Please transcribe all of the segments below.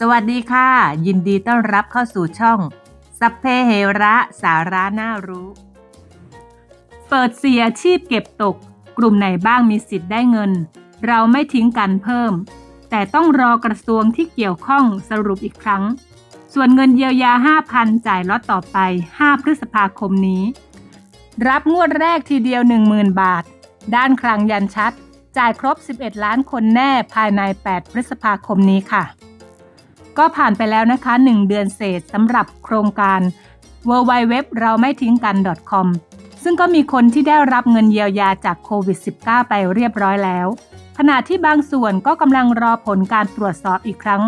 สวัสดีค่ะ ยินดีต้อนรับเข้าสู่ช่อง สัพเพเหระสาระน่ารู้ เปิดเสียอาชีพเก็บตก กลุ่มไหนบ้างมีสิทธิ์ได้เงิน เราไม่ทิ้งกันเพิ่ม แต่ต้องรอกระทรวงที่เกี่ยวข้องสรุปอีกครั้ง ส่วนเงินเยียวยา 5,000 จ่ายล็อตต่อไป 5 พฤษภาคมนี้ รับงวดแรกทีเดียว 10,000 บาท ด้านคลังยันชัด จ่ายครบ 11 ล้านคนแน่ภายใน 8 พฤษภาคมนี้ค่ะ ก็ผ่านไปแล้วนะคะ 1 เดือนเศษสำหรับโครงการ w w w เราไม่ทิ้งกัน .com ซึ่งก็มีคนที่ได้รับเงินเยียวยาจากโควิด -19 ไปเรียบร้อยแล้ว ขณะที่บางส่วนก็กำลังรอผลการตรวจสอบอีกครั้ง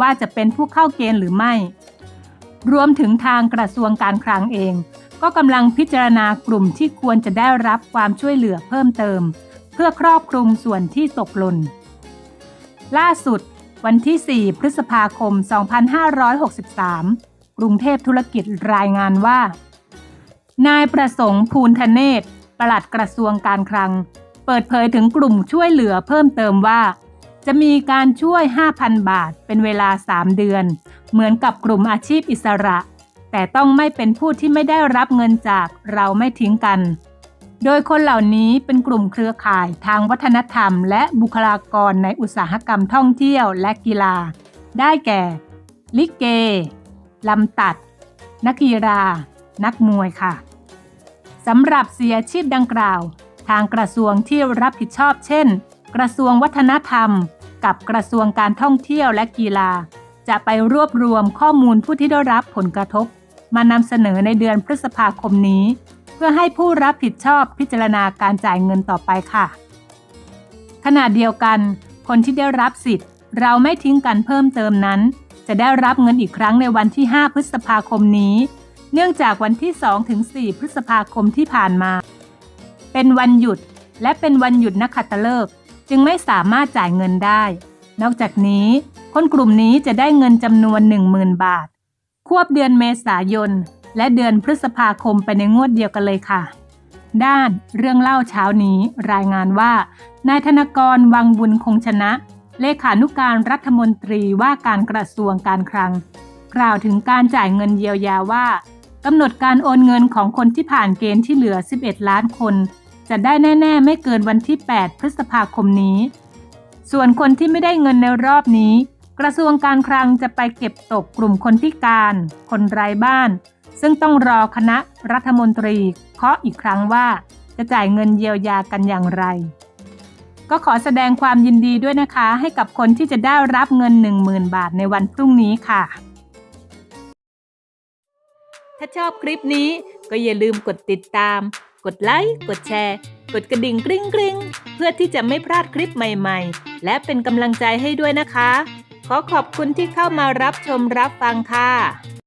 ว่าจะเป็นผู้เข้าเกณฑ์หรือไม่ รวมถึงทางกระทรวงการคลังเอง ก็กำลังพิจารณากลุ่มที่ควรจะได้รับความช่วยเหลือเพิ่มเติม เพื่อครอบคลุมส่วนที่ตกหล่นล่าสุด วันที่ 4 พฤษภาคม 2563 กรุงเทพธุรกิจรายงานว่า นายประสงค์ภูลธเนศปลัดกระทรวงการคลัง เปิดเผยถึงกลุ่มช่วยเหลือเพิ่มเติมว่า จะมีการช่วย 5,000 บาทเป็นเวลา 3 เดือน เหมือนกับกลุ่มอาชีพอิสระ แต่ต้องไม่เป็นผู้ที่ไม่ได้รับเงินจากเราไม่ทิ้งกัน โดยคนเหล่านี้เป็นกลุ่มเครือข่ายทางวัฒนธรรม และบุคลากรในอุตสาหกรรมท่องเที่ยวและกีฬา ได้แก่ ลิเก ลำตัด นักกีฬา นักมวยค่ะสำหรับเสียชีพดังกล่าว ทางกระทรวงที่รับผิดชอบเช่น กระทรวงวัฒนธรรม กับกระทรวงการท่องเที่ยวและกีฬา จะไปรวบรวมข้อมูลผู้ที่ได้รับผลกระทบ มานำเสนอในเดือนพฤษภาคมนี้ เพื่อให้ผู้รับผิดชอบพิจารณาการจ่ายเงินต่อไปค่ะ ขณะเดียวกัน คนที่ได้รับสิทธิ์ เราไม่ทิ้งกันเพิ่มเติมนั้น จะได้รับเงินอีกครั้งในวันที่ 5 พฤษภาคมนี้ เนื่องจากวันที่ 2 ถึง 4 พฤษภาคมที่ผ่านมา เป็นวันหยุดและเป็นวันหยุดนักขัตฤกษ์จึงไม่สามารถจ่ายเงินได้ นอกจากนี้ คนกลุ่มนี้จะได้เงินจำนวน 10,000 บาท ควบเดือนเมษายน และเดือนพฤษภาคมไปในงวดเดียวกันเลยค่ะ ด้านเรื่องเล่าเช้านี้รายงานว่านายธนกรวังบุญคงชนะ เลขานุการรัฐมนตรีว่าการกระทรวงการคลัง กล่าวถึงการจ่ายเงินเยียวยาว่ากำหนดการโอนเงินของคนที่ผ่านเกณฑ์ที่เหลือ 11 ล้านคน จะได้แน่ ๆ ไม่เกินวันที่ 8 พฤษภาคมนี้ ส่วนคนที่ไม่ได้เงินในรอบนี้ กระทรวงการคลังจะไปเก็บตกกลุ่มคนพิการ คนไร้บ้าน ซึ่งต้องรอคณะรัฐมนตรีเคาะอีกครั้งว่าจะจ่ายเงินเยียวยากันอย่างไร ก็ขอแสดงความยินดีด้วยนะคะ ให้กับคนที่จะได้รับเงิน 10,000 บาทในวันพรุ่งนี้ค่ะ ถ้าชอบคลิปนี้ก็อย่าลืมกดติดตาม กดไลค์ กดแชร์ กดกระดิ่งกริ๊งกริ๊งเพื่อที่จะไม่พลาดคลิปใหม่ๆ และเป็นกำลังใจให้ด้วยนะคะ ขอขอบคุณที่เข้ามารับชมรับฟังค่ะ